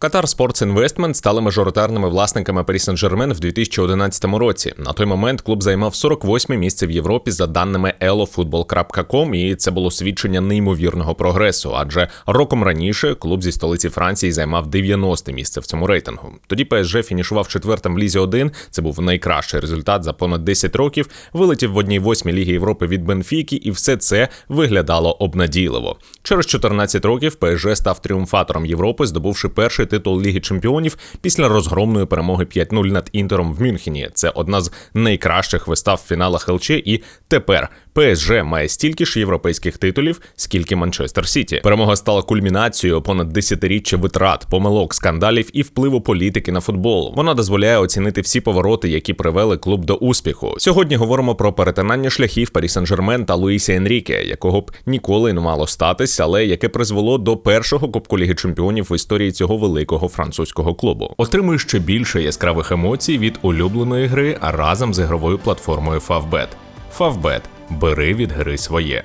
Qatar Sports Investment стали мажоритарними власниками Paris Saint-Germain в 2011 році. На той момент клуб займав 48 місце в Європі за даними elofootball.com, і це було свідчення неймовірного прогресу. Адже роком раніше клуб зі столиці Франції займав 90 місце в цьому рейтингу. Тоді ПСЖ фінішував четвертим в лізі 1, Це був найкращий результат за понад 10 років. Вилетів в одній восьмій ліги Європи від Бенфіки, і все це виглядало обнадійливо. Через 14 років ПСЖ став тріумфатором Європи, здобувши перший титул Ліги Чемпіонів після розгромної перемоги 5-0 над Інтером в Мюнхені. Це одна з найкращих вистав в фіналах ЛЧ. І тепер ПСЖ має стільки ж європейських титулів, скільки Манчестер Сіті. Перемога стала кульмінацією понад десятиріччя витрат, помилок, скандалів і впливу політики на футбол. Вона дозволяє оцінити всі повороти, які привели клуб до успіху. Сьогодні говоримо про перетинання шляхів Парі Сен-Жермен та Луїсі Енріке, якого б ніколи не мало статись, але яке призвело до першого Кубку Ліги Чемпіонів в історії цього великого французького клубу. Отримує ще більше яскравих емоцій від улюбленої гри разом з ігровою платформою Favbet. Favbet. бери від гри своє.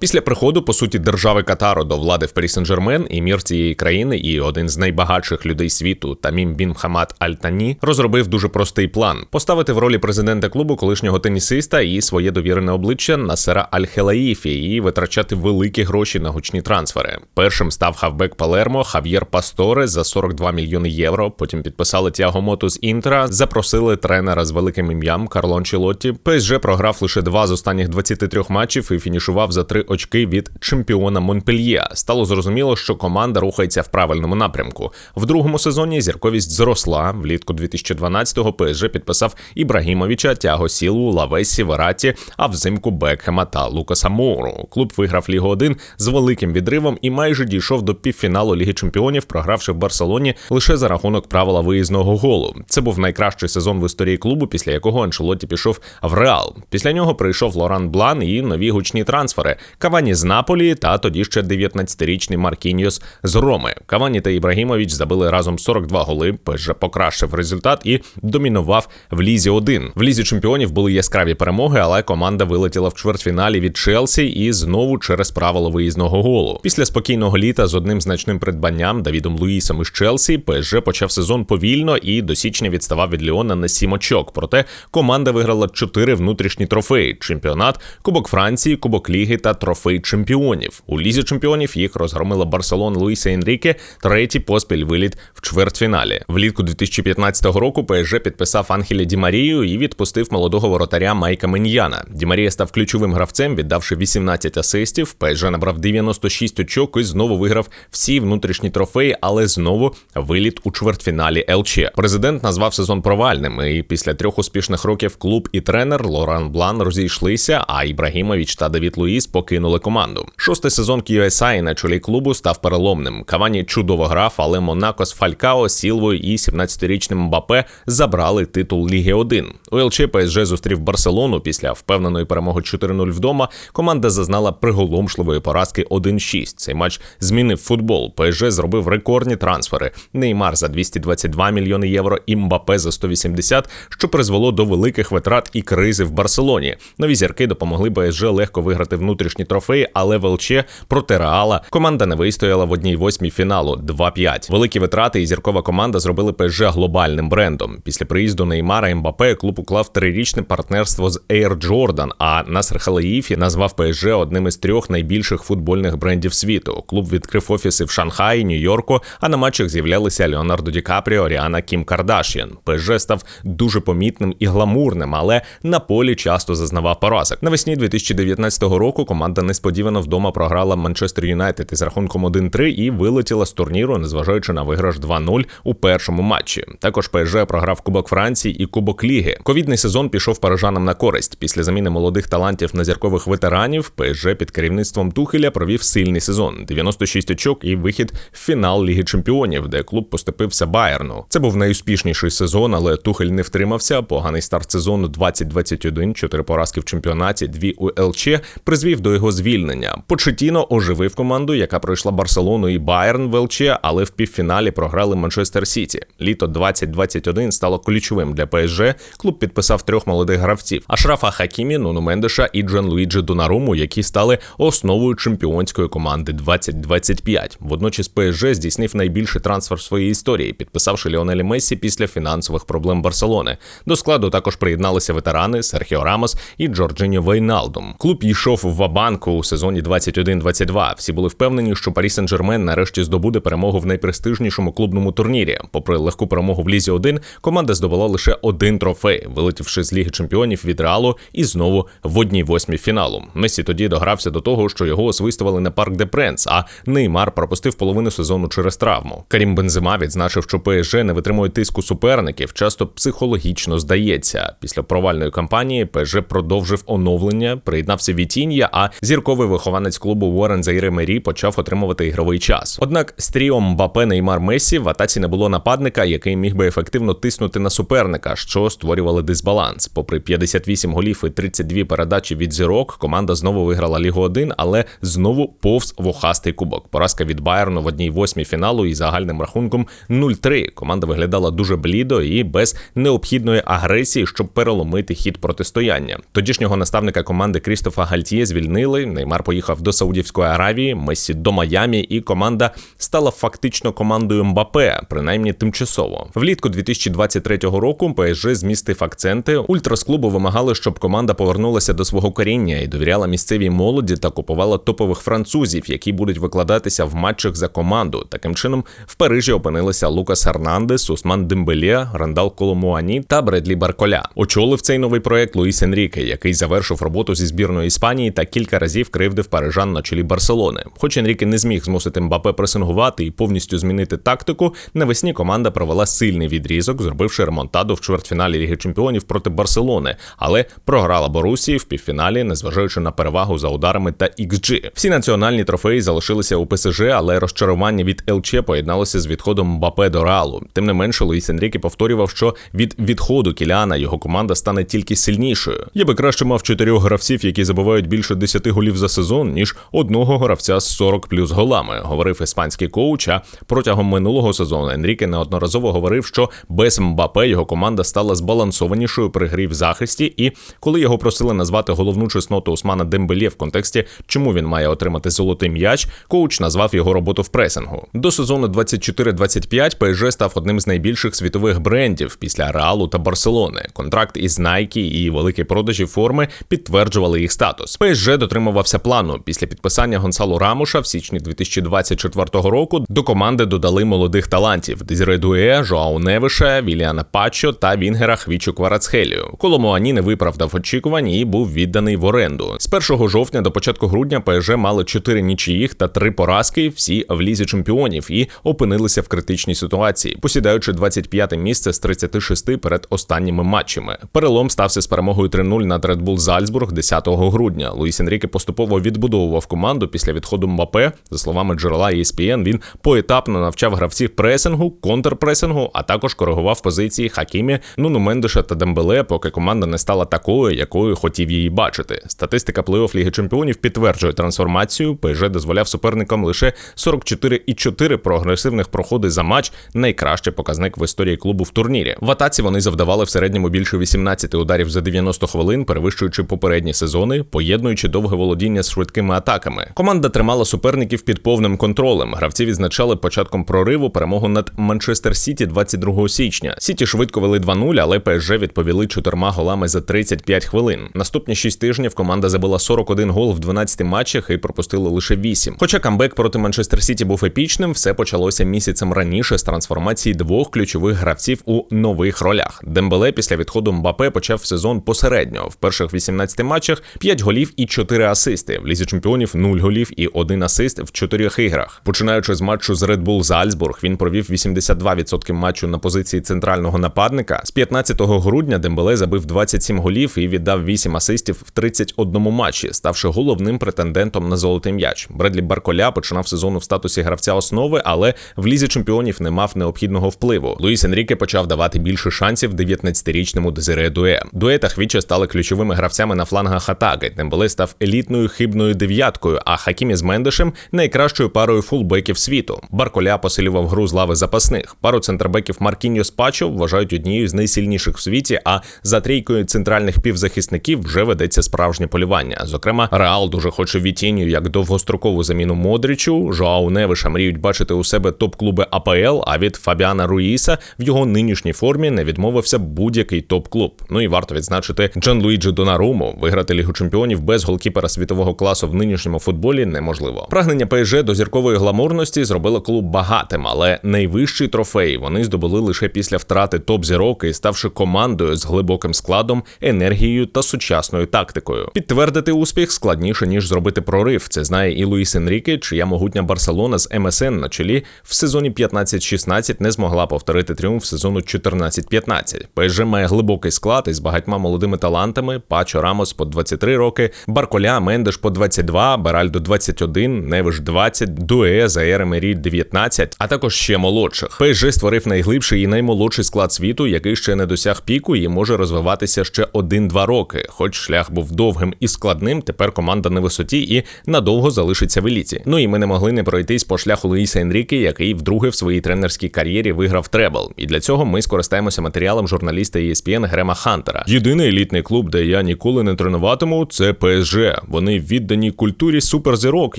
Після приходу, по суті, держави Катару до влади в Парі Сен-Жермен, мір цієї країни і один з найбагатших людей світу Тамім Бін Хамад Аль-Тані розробив дуже простий план: поставити в ролі президента клубу колишнього тенісиста і своє довірене обличчя Насера Аль-Хелаїфі і витрачати великі гроші на гучні трансфери. Першим став хавбек Палермо Хав'єр Пасторе за 42 мільйони євро. Потім підписали Тяго Моту з Інтера, запросили тренера з великим ім'ям Карлон Чілотті. ПСЖ програв лише два з останніх 23 матчів і фінішував за три очки від чемпіона Монпельє. Стало зрозуміло, що команда рухається в правильному напрямку. В другому сезоні зірковість зросла. Влітку 2012-го ПСЖ підписав Ібрагімовича, Тяго Сілу, Лавесі, Вераті, а взимку Бекхема та Лукаса Моуру. Клуб виграв Лігу 1 з великим відривом і майже дійшов до півфіналу Ліги Чемпіонів, програвши в Барселоні лише за рахунок правила виїзного голу. Це був найкращий сезон в історії клубу, після якого Анчелотті пішов в Реал. Після нього прийшов Лоран Блан і нові гучні трансфери. Кавані з Наполі та тоді ще 19-річний Маркіньос з Роми. Кавані та Ібрагімович забили разом 42 голи. ПСЖ покращив результат і домінував в лізі 1 В лізі чемпіонів були яскраві перемоги, але команда вилетіла в чвертьфіналі від Челсі і знову через правило виїзного голу. Після спокійного літа з одним значним придбанням Давідом Луїсом із Челсі ПСЖ почав сезон повільно і до січня відставав від Ліона на сім очок. Проте команда виграла чотири внутрішні трофеї: чемпіонат, Кубок Франції, Кубок Ліги та трофей трофей чемпіонів. У лізі чемпіонів їх розгромила Барселон Луїса Енріке, третій поспіль виліт в чвертьфіналі. Влітку 2015 року ПСЖ підписав Анхеля Ді Марію і відпустив молодого воротаря Майка Меньяна. Ді Марія став ключовим гравцем, віддавши 18 асистів. ПСЖ набрав 96 очок і знову виграв всі внутрішні трофеї, але знову виліт у чвертьфіналі ЛЧ. Президент назвав сезон провальним. І після трьох успішних років клуб і тренер Лоран Блан розійшлися. А Ібрагімович та Давід Луїс покинули покинули команду. Шостий сезон QSI на чолі клубу став переломним. Кавані чудово грав, але Монако з Фалькао, Сілвою і 17-річним Мбапе забрали титул Ліги 1. У ЛЧ ПСЖ зустрів Барселону після впевненої перемоги 4-0 вдома. Команда зазнала приголомшливої поразки 1-6. Цей матч змінив футбол. ПСЖ зробив рекордні трансфери. Неймар за 222 мільйони євро і Мбапе за 180, що призвело до великих витрат і кризи в Барселоні. Нові зірки допомогли ПСЖ легко виграти внутрішні трофеї, але ВЛЧ проти Реала команда не вистояла в одній восьмій фіналу 2-5. Великі витрати і зіркова команда зробили ПСЖ глобальним брендом. Після приїзду Неймара Мбапе клуб уклав трирічне партнерство з Air Jordan, А Насер Халаїфі назвав ПСЖ одним із трьох найбільших футбольних брендів світу. Клуб відкрив офіси в Шанхаї, Нью-Йорку. А на матчах з'являлися Леонардо Ді Капріо, Ріана Кім Кардашіан. ПСЖ став дуже помітним і гламурним, але на полі часто зазнавав поразок. Навесні 2019 року команда команда несподівано вдома програла Манчестер Юнайтед із рахунком 1-3 і вилетіла з турніру, незважаючи на виграш 2-0 у першому матчі. Також ПСЖ програв Кубок Франції і Кубок Ліги. Ковідний сезон пішов парижанам на користь. Після заміни молодих талантів на зіркових ветеранів ПСЖ під керівництвом Тухеля провів сильний сезон: 96 очок і вихід в фінал Ліги Чемпіонів, де клуб поступився Байерну. Це був найуспішніший сезон, але Тухель не втримався. Поганий старт сезону 2021, чотири поразки в чемпіонаті, дві у ЛЧ призвів до його звільнення. Почетіно оживив команду, яка пройшла Барселону і Байерн в ЛЧ, але в півфіналі програли Манчестер Сіті. Літо 2021 стало ключовим для ПСЖ. Клуб підписав трьох молодих гравців: Ашрафа Хакімі, Нуну Мендеша і Джан Луїджі Донаруму, які стали основою чемпіонської команди 2025. Водночас ПСЖ здійснив найбільший трансфер в своїй історії, підписавши Ліонелі Мессі після фінансових проблем Барселони. До складу також приєдналися ветерани Серхіо Рамос і Джорджиньо Вейналдум. Клуб йшов в Вабанку у сезоні 21-22. Всі були впевнені, що Парі Сен-Жермен нарешті здобуде перемогу в найпрестижнішому клубному турнірі. Попри легку перемогу в Лізі 1, команда здобула лише один трофей, вилетівши з Ліги Чемпіонів від Реалу і знову в одній восьмій фіналу. Месі тоді догрався до того, що його освистували на парк де Пренс, а Неймар пропустив половину сезону через травму. Карім Бензима відзначив, що ПСЖ не витримує тиску суперників, часто психологічно здається. Після провальної кампанії ПСЖ продовжив оновлення, приєднався Вітіння, а зірковий вихованець клубу Уоррен Заїре Мері почав отримувати ігровий час. Однак з тріом Мбапе, Неймар Месі в атаці не було нападника, який міг би ефективно тиснути на суперника, що створювали дисбаланс. Попри 58 голів і 32 передачі від зірок, команда знову виграла Лігу 1, але знову повз вухастий кубок. Поразка від Байерну в одній восьмій фіналу із загальним рахунком 0-3. Команда виглядала дуже блідо і без необхідної агресії, щоб переломити хід протистояння. Тодішнього наставника команди Крістофа Гальтіє звільнили. Неймар поїхав до Саудівської Аравії, Месі до Майамі, і команда стала фактично командою Мбапе, принаймні тимчасово. Влітку 2023 року ПСЖ змістив акценти. Ультрас клубу вимагали, щоб команда повернулася до свого коріння і довіряла місцевій молоді та купувала топових французів, які будуть викладатися в матчах за команду. Таким чином в Парижі опинилися Лукас Herнандес, Усман Дембелє, Рандал Коломуані та Бредлі Барколя. Очолив цей новий проект Луїс Енріке, який завершив роботу зі збірною Іспанії та кілька разів кривдив парижан на чолі Барселони. Хоч Енріке не зміг змусити Мбапе пресингувати і повністю змінити тактику, навесні команда провела сильний відрізок, зробивши ремонтаду в чвертьфіналі Ліги Чемпіонів проти Барселони, але програла Борусії в півфіналі, незважаючи на перевагу за ударами та XG. Всі національні трофеї залишилися у ПСЖ, але розчарування від ЛЧ поєдналося з відходом Мбапе до Реалу. Тим не менше, Луїс Енріке повторював, що від відходу Кіліана його команда стане тільки сильнішою. Я би краще мав чотирьох гравців, які забувають більше 10 голів за сезон, ніж одного гравця з 40 плюс голами, говорив іспанський коуч. А протягом минулого сезону Енріке неодноразово говорив, що без Мбапе його команда стала збалансованішою при грі в захисті. І коли його просили назвати головну чесноту Османа Дембелє в контексті, чому він має отримати золотий м'яч, коуч назвав його роботу в пресингу. До сезону 24-25 ПСЖ став одним з найбільших світових брендів після Реалу та Барселони. Контракт із Nike і великі продажі форми підтверджували їх статус. ПСЖ дотримувався плану. Після підписання Гонсалу Рамуша в січні 2024 року до команди додали молодих талантів: Дезіре Жоау Невиша, Віліана Пачо та Вінгера Хвічу Кварацхелію. Коломуані не виправдав очікувань і був відданий в оренду. З 1 жовтня до початку грудня ПСЖ мали 4 нічиїх та 3 поразки, всі в лізі чемпіонів, і опинилися в критичній ситуації, посідаючи 25 місце з 36 перед останніми матчами. Перелом стався з перемогою 3-0 над Red Bull Зальцбург 10 грудня. Луїс Енріке поступово відбудовував команду після відходу Мбапе. За словами джерела ESPN, він поетапно навчав гравців пресингу, контрпресингу, а також коригував позиції Хакімі, Нуну Мендеша та Дембеле, поки команда не стала такою, якою хотів її бачити. Статистика плей-офф Ліги Чемпіонів підтверджує трансформацію. ПСЖ дозволяв суперникам лише 44,4 прогресивних проходи за матч. Найкращий показник в історії клубу в турнірі. В атаці вони завдавали в середньому більше 18 ударів за 90 хвилин, перевищуючи попередні сезони, поєднуючи довге володіння з швидкими атаками. Команда тримала суперників під повним контролем. Гравці відзначали початком прориву перемогу над Манчестер Сіті 22 січня. Сіті швидко вели 2-0, але ПСЖ відповіли чотирма голами за 35 хвилин. Наступні 6 тижнів команда забила 41 гол в 12 матчах і пропустила лише 8. Хоча камбек проти Манчестер Сіті був епічним, все почалося місяцем раніше з трансформації двох ключових гравців у нових ролях. Дембеле після відходу Мбапе почав сезон посередньо. В перших 18 матчах 5 голів і 4 асисти. В лізі чемпіонів 0 голів і 1 асист в 4 іграх. Починаючи з матчу з Red Bull Зальцбург, він провів 82% матчу на позиції центрального нападника. З 15 грудня Дембеле забив 27 голів і віддав 8 асистів в 31 матчі, ставши головним претендентом на золотий м'яч. Бредлі Барколя починав сезон в статусі гравця основи, але в лізі чемпіонів не мав необхідного впливу. Луїс Енріке почав давати більше шансів 19-річному Дезире Дуе. Дуе та Хвіче стали ключовими гравцями на флангах атаки. Дембеле став елітною хибною дев'яткою, а Хакімі з Мендешем найкращою парою фулбеків світу. Барколя посилював гру з лави запасних. Пару центрбеків Маркіньо Спачо вважають однією з найсильніших в світі. А за трійкою центральних півзахисників вже ведеться справжнє полювання. Зокрема, Реал дуже хоче Вітінію як довгострокову заміну Модрічу. Жоау Невиша мріють бачити у себе топ-клуби АПЛ. А від Фабіана Руїса в його нинішній формі не відмовився будь-який топ-клуб. Ну і варто відзначити Джан Луїджі Донаруму. Виграти лігу чемпіонів без голкіпера світового класу в нинішньому футболі неможливо. Прагнення ПСЖ до зіркової гламурності зробило клуб багатим, але найвищий трофей вони здобули лише після втрати топ-зірок і ставши командою з глибоким складом, енергією та сучасною тактикою. Підтвердити успіх складніше ніж зробити прорив. Це знає і Луїс Енріке, чия могутня Барселона з МСН на чолі в сезоні 15-16 не змогла повторити тріумф сезону 14-15. ПСЖ має глибокий склад із багатьма молодими талантами. Пачо Рамос по 23 роки, Барколя Мендеш по 22, Беральдо 21, Невиш 20, Дуе, Заєр Емері 19, а також ще молодших. ПСЖ створив найглибший і наймолодший склад світу, який ще не досяг піку і може розвиватися ще 1-2 роки. Хоч шлях був довгим і складним, тепер команда на висоті і надовго залишиться в еліті. Ну і ми не могли не пройтись по шляху Луїса Енріки, який вдруге в своїй тренерській кар'єрі виграв требл. І для цього ми скористаємося матеріалом журналіста ESPN Грема Хантера. Єдиний елітний клуб, де я ніколи не тренуватиму, це ПСЖ. Вони віддані культурі суперзірок,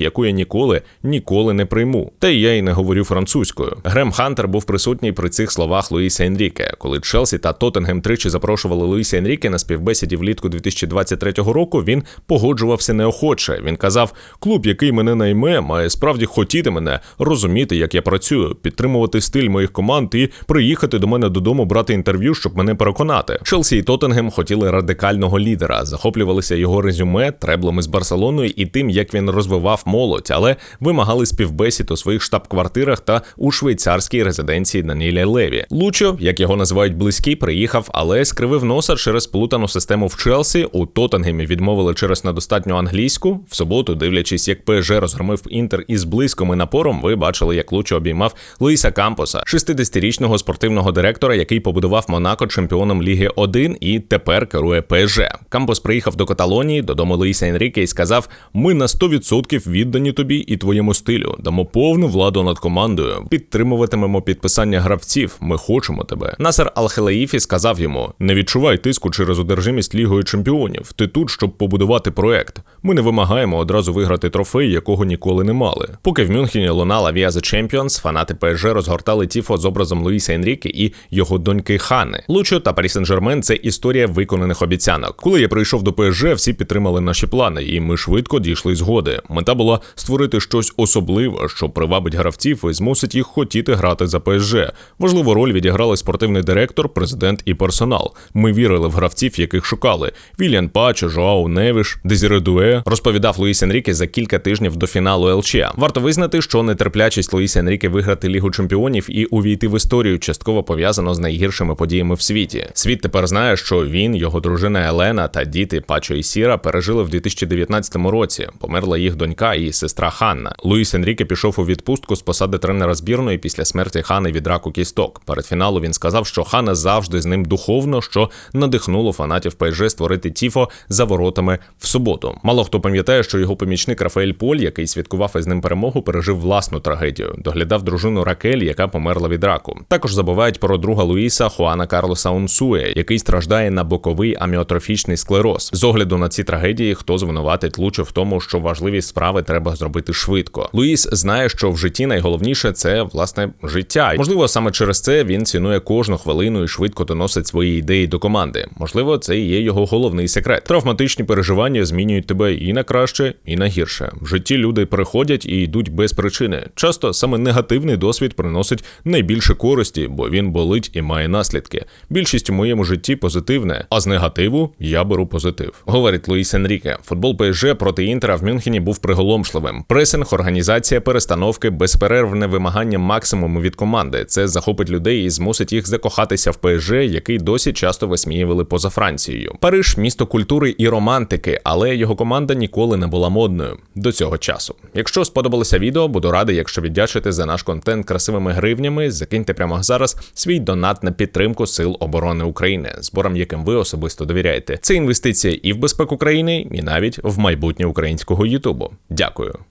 яку я ніколи ніколи не прийму. Та й я й не говорю французькою. Грем Хантер був присутній при цих словах Луїса Енріке, коли Челсі та Тоттенгем тричі запрошували Луїса Енріке на співбесіді влітку 2023 року. Він погоджувався неохоче. Він казав: клуб, який мене найме, має справді хотіти мене, розуміти, як я працюю, підтримувати стиль моїх команд і приїхати до мене додому брати інтерв'ю, щоб мене переконати. Челсі і Тоттенгем хотіли радикального лідера, захоплювалися його резюме, треблами з Барселоною і тим, як він розвивав молодь, але вимагали співбесід у своїх штаб-квартирах та у швейцарській резиденції Даніеля Леві. Лучо, як його називають близькі, приїхав, але скривив носа через плутану систему в Челсі. У Тоттенгемі відмовили через недостатню англійську. В суботу, дивлячись, як ПСЖ розгромив інтер із близьким і напором, ви бачили, як Лучо обіймав Луїса Кампоса, 60-річного спортивного директора, який побудував Монако чемпіоном Ліги 1 і тепер керує ПСЖ. Кампос приїхав до Каталонії, додому Луїса Енріке і сказав: Ми на 100% віддані тобі і твоєму стилю. Дамо повну владу над командою. Підтримуватимемо підписання гравців. Ми хочемо тебе. Насер Алхелаїфі сказав йому: Не відчувай тиску через одержимість Лігою чемпіонів. Ти тут, щоб побудувати проект. Ми не вимагаємо одразу виграти трофей, якого ніколи не мали. Поки в Мюнхені лунала Via the Champions, фанати ПСЖ розгортали тіфо з образом Луїса Енріке і його доньки Хани. Лучо та Парі Сен-Жермен – це історія виконаних обіцянок. Коли я прийшов до ПСЖ, всі підтримали наші плани, і ми швидко дійшли згоди. Мета була створити щось особливе, що привабить гравців і змусить їх хотіти грати за ПСЖ. Важливу роль відіграли спортивний директор, президент і персонал. Ми вірили в гравців, яких шукали. Вільян Пачо, Жоау Невіш, Дезіре Дуе, розповідав Луїс Енріке за кілька тижнів до фіналу ЛЧ. Варто визнати, що нетерплячість Луїса Енріке виграти Лігу чемпіонів і увійти в історію частково пов'язано з найгіршими подіями в світі. Світ тепер знає, що він, його дружина Елена та діти Пачо і Сіра пережили в 2019 році. Померла їх донька і сестра Ханна. Луїс Енріке пішов у відпустку з посади тренера збірної після смерті Хани від раку кісток. Перед фіналу він сказав, що Хана завжди з ним духовно, що надихнуло фанатів ПСЖ створити Тіфо за воротами в суботу. Мало хто пам'ятає, що його помічник Рафаель Поль, який святкував із ним перемогу, пережив власну трагедію. Доглядав дружину Ракель, яка померла від раку. Також забувають про друга Луїса Хуана Карлоса Унсуе, який страждає на боковий аміотрофічний склероз. З огляду на ці трагедії, хто звинуватить Лучо в тому, що важливі справи треба зробити швидко. Луїс знає, що в житті найголовніше це власне життя. Можливо, саме через це він цінує кожну хвилину і швидко доносить свої ідеї до команди. Можливо, це і є його головний секрет. Травматичні переживання змінюють тебе і на краще, і на гірше. В житті люди приходять і йдуть без причини. Часто саме негативний досвід приносить найбільше користі, бо він болить і має наслідки. Більшість у моєму житті позитивне, а з негативу я беру позитив. Говорить Луїс Енріке. Футбол ПСЖ проти Інтера в Мюнхені був приголомшливим. Пресинг, організація, перестановки, безперервне вимагання максимуму від команди. Це захопить людей і змусить їх закохатися в ПСЖ, який досі часто висміювали поза Францією. Париж місто культури і романтики, але його команда команда ніколи не була модною до цього часу. Якщо сподобалося відео, буду радий, якщо віддячите за наш контент красивими гривнями. Закиньте прямо зараз свій донат на підтримку Сил оборони України, зборам яким ви особисто довіряєте. Це інвестиція і в безпеку країни, і навіть в майбутнє українського Ютубу. Дякую.